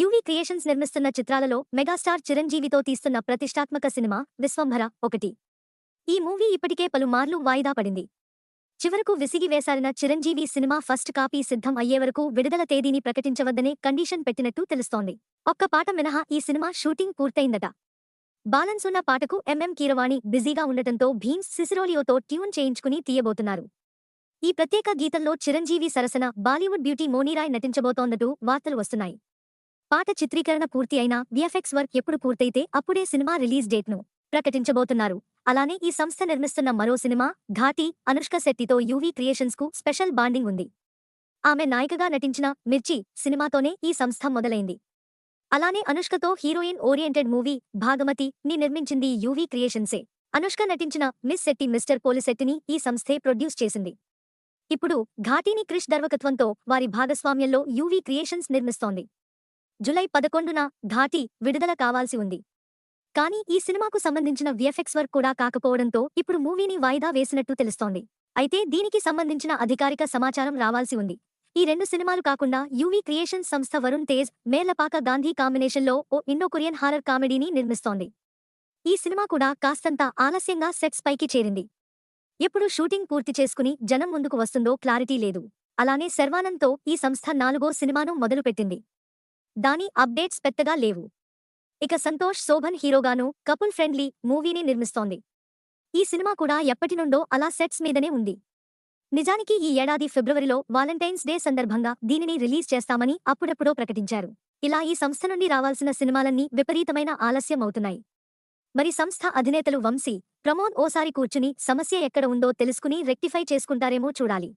UV creations నిర్మిస్తున్న చిత్రాలలో megastar చిరంజీవితో తీస్తున్న ప్రతిష్టాత్మక సినిమా విశ్వంభర ఒకటి. ఈ మూవీ ఇప్పటికే పలుమార్లు వాయిదా పడింది. చివరకు విసిగివేశారిన చిరంజీవి సినిమా ఫస్ట్ కాపీ సిద్ధం అయ్యే వరకు విడుదల తేదీని ప్రకటించవద్దనే కండిషన్ పెట్టినట్టు తెలుస్తోంది. ఒక్క పాట మినహా ఈ సినిమా షూటింగ్ పూర్తయిందట. బాలన్స్ ఉన్న పాటకు ఎంఎం కీరవాణి బిజీగా ఉండటంతో భీమ్స్ సిసిరోలియోతో ట్యూన్ చేయించుకుని తీయబోతున్నారు. ఈ ప్రత్యేక గీతంలో చిరంజీవి సరసన బాలీవుడ్ బ్యూటీ మోనీరాయ్ నటించబోతోందటూ వార్తలు వస్తున్నాయి. పాట చిత్రీకరణ పూర్తి అయినా విఎఫ్ఎక్స్ వర్క్ ఎప్పుడు పూర్తయితే అప్పుడే సినిమా రిలీజ్ డేట్ను ప్రకటించబోతున్నారు. అలానే ఈ సంస్థ నిర్మిస్తున్న మరో సినిమా ఘాటి అనుష్క శెట్టితో యూవీ క్రియేషన్స్కు స్పెషల్ బాండింగ్ ఉంది. ఆమె నాయికగా నటించిన మిర్చి సినిమాతోనే ఈ సంస్థ మొదలైంది. అలానే అనుష్కతో హీరోయిన్ ఓరియంటెడ్ మూవీ భాగమతి ని నిర్మించింది యూవీ క్రియేషన్సే. అనుష్క నటించిన మిస్ శెట్టి మిస్టర్ పోలిశెట్టిని ఈ సంస్థే ప్రొడ్యూస్ చేసింది. ఇప్పుడు ఘాటీని క్రిష్ దర్వకత్వంతో వారి భాగస్వామ్యంలో యూవీ క్రియేషన్స్ నిర్మిస్తోంది. జులై పదకొండున ఘాటి విడుదల కావాల్సి ఉంది. కానీ ఈ సినిమాకు సంబంధించిన విఎఫ్ఎక్స్ వర్క్ కూడా కాకపోవడంతో ఇప్పుడు మూవీని వాయిదా వేసినట్టు తెలుస్తోంది. అయితే దీనికి సంబంధించిన అధికారిక సమాచారం రావాల్సి ఉంది. ఈ రెండు సినిమాలు కాకుండా యూవీ క్రియేషన్స్ సంస్థ వరుణ్ తేజ్ మేర్లపాక గాంధీ కాంబినేషన్లో ఓ ఇండో కొరియన్ హారర్ కామెడీని నిర్మిస్తోంది. ఈ సినిమా కూడా కాస్తంత ఆలస్యంగా సెట్స్ పైకి చేరింది. ఎప్పుడు షూటింగ్ పూర్తి చేసుకుని జనం ముందుకు వస్తుందో క్లారిటీ లేదు. అలానే శర్వానంద్తో ఈ సంస్థ నాలుగో సినిమాను మొదలుపెట్టింది. దాని అప్డేట్స్ పెద్దగా లేవు. ఇక సంతోష్ శోభన్ హీరోగాను కపుల్ ఫ్రెండ్లీ మూవీని నిర్మిస్తోంది. ఈ సినిమా కూడా ఎప్పటినుండో అలా సెట్స్ మీదనే ఉంది. నిజానికి ఈ ఏడాది ఫిబ్రవరిలో వాలంటైన్స్ డే సందర్భంగా దీనిని రిలీజ్ చేస్తామని అప్పుడప్పుడో ప్రకటించారు. ఇలా ఈ సంస్థ నుండి రావాల్సిన సినిమాలన్నీ విపరీతమైన ఆలస్యం అవుతున్నాయి. మరి సంస్థ అధినేతలు వంశీ ప్రమోద్ ఓసారి కూర్చుని సమస్య ఎక్కడ ఉందో తెలుసుకుని రెక్టిఫై చేసుకుంటారేమో చూడాలి.